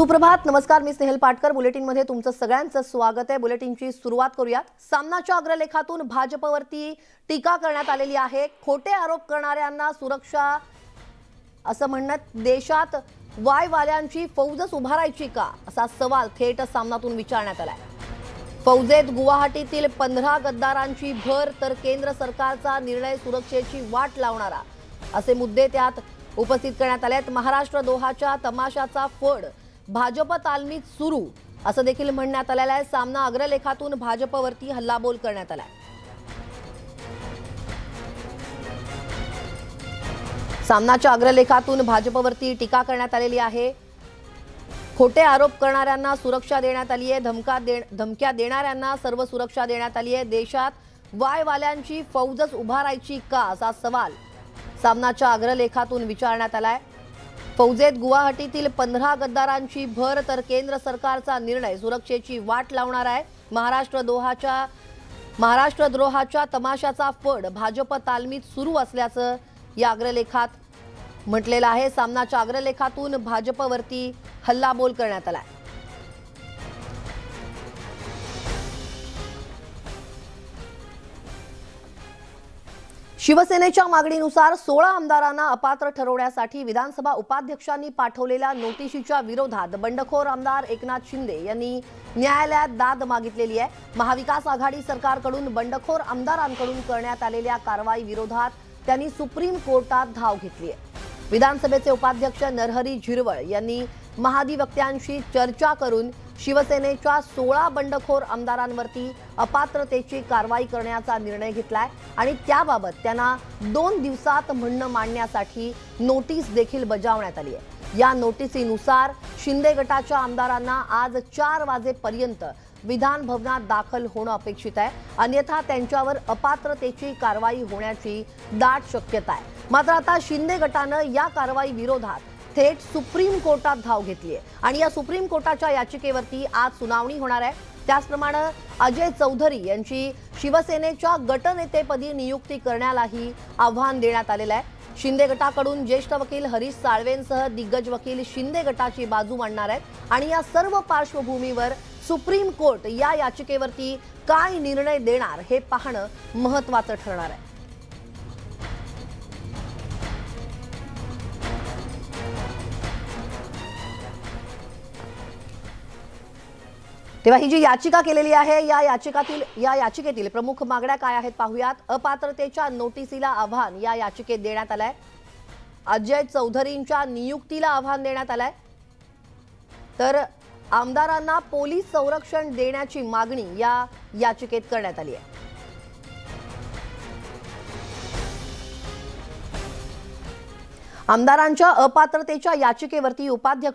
सुप्रभात नमस्कार मी स्नेहल पाटकर. बुलेटिनमध्ये तुमचं सगळ्यांचं स्वागत आहे. बुलेटिनची सुरुवात करूयात. सामनाच्या अग्रलेखातून भाजपवरती टीका करण्यात आलेली आहे. खोटे आरोप करणाऱ्यांना सुरक्षा असं म्हणत देशात वायवाल्यांची फौजच उभारायची का? असा सवाल थेट सामनातून विचारण्यात आलाय. फौजेत गुवाहाटीतील पंधरा गद्दारांची भर तर केंद्र सरकारचा निर्णय सुरक्षेची वाट लावणारा असे मुद्दे त्यात उपस्थित करण्यात आले आहेत महाराष्ट्र दोहाच्या तमाशाचा फड भाजप तालमीत सुरू. असं देखील म्हणण्यात आलेलं आहे. सामना अग्रलेखातून भाजपवरती हल्लाबोल करण्यात आलाय. सामनाच्या अग्रलेखातून भाजपवरती टीका करण्यात आलेली आहे. खोटे आरोप करणाऱ्यांना सुरक्षा देण्यात आली आहे. धमका दे धमक्या देणाऱ्यांना सर्व सुरक्षा देण्यात आली आहे. देशात वायवाल्यांची फौजच उभारायची का असा सवाल सामनाच्या अग्रलेखातून विचारण्यात आलाय. फौजेत गुवाहाटीतील पंधरा गद्दारांची भर तर केंद्र सरकारचा निर्णय. सुरक्षेची वाट लावणार आहे. महाराष्ट्र दोहाच्या महाराष्ट्र द्रोहाच्या तमाशाचा फड भाजप तालमीत सुरू असल्याचं या अग्रलेखात म्हटलेलं आहे. सामनाच्या अग्रलेखातून भाजपवरती हल्लाबोल करण्यात आला आहे शिवसेनेच्या मागणीनुसार सोळा आमदारांना अपात्र ठरवण्यासाठी विधानसभा उपाध्यक्षांनी पाठवलेल्या नोटिशीच्या विरोधात बंडखोर आमदार एकनाथ शिंदे यांनी न्यायालयात दाद मागितलेली आहे. महाविकास आघाडी सरकारकडून बंडखोर आमदारांकडून करण्यात आलेल्या कारवाई विरोधात त्यांनी सुप्रीम कोर्टात धाव घेतली आहे. विधानसभेचे उपाध्यक्ष नरहरी झिरवळ यांनी महाधिवक्त्यांशी चर्चा करून शिवसेनेच्या सोळा बंडखोर आमदारांवरती अपात्रतेची कारवाई करण्याचा निर्णय घेतलाय आणि त्याबाबत त्यांना दोन दिवसात म्हणणं मांडण्यासाठी नोटीस देखील बजावण्यात आली आहे. या नोटिसीनुसार शिंदे गटाच्या आमदारांना आज चार वाजेपर्यंत विधान भवनात दाखल होणं अपेक्षित आहे. अन्यथा त्यांच्यावर अपात्रतेची कारवाई होण्याची दाट शक्यता आहे. मात्र आता शिंदे गटानं या कारवाई विरोधात थेट सुप्रीम कोर्टात धाव घेतली आहे. आणि या सुप्रीम कोर्टाच्या याचिकेवरती आज सुनावणी होणार आहे. त्याचप्रमाणे अजय चौधरी यांची शिवसेनेच्या गटनेतेपदी नियुक्ती करण्यालाही आव्हान देण्यात आलेलं आहे. शिंदे गटाकडून ज्येष्ठ वकील हरीश साळवेंसह दिग्गज वकील शिंदे गटाची बाजू मांडणार आहेत. आणि या सर्व पार्श्वभूमीवर सुप्रीम कोर्ट या याचिकेवरती काय निर्णय देणार हे पाहणं महत्वाचं ठरणार आहे. तेव्हा ही जी याचिका केलेली आहे या याचिकातील या याचिकेतील प्रमुख मागण्या काय आहेत पाहूयात. अपात्रतेच्या नोटिसीला आव्हान या याचिकेत देण्यात आलंय. अजय चौधरींच्या नियुक्तीला आव्हान देण्यात आलंय. तर आमदारांना पोलीस संरक्षण देण्याची मागणी या याचिकेत करण्यात आली आहे. आमदारांच्या अपात्रतेच्या याचिकेवरती उपाध्यक्ष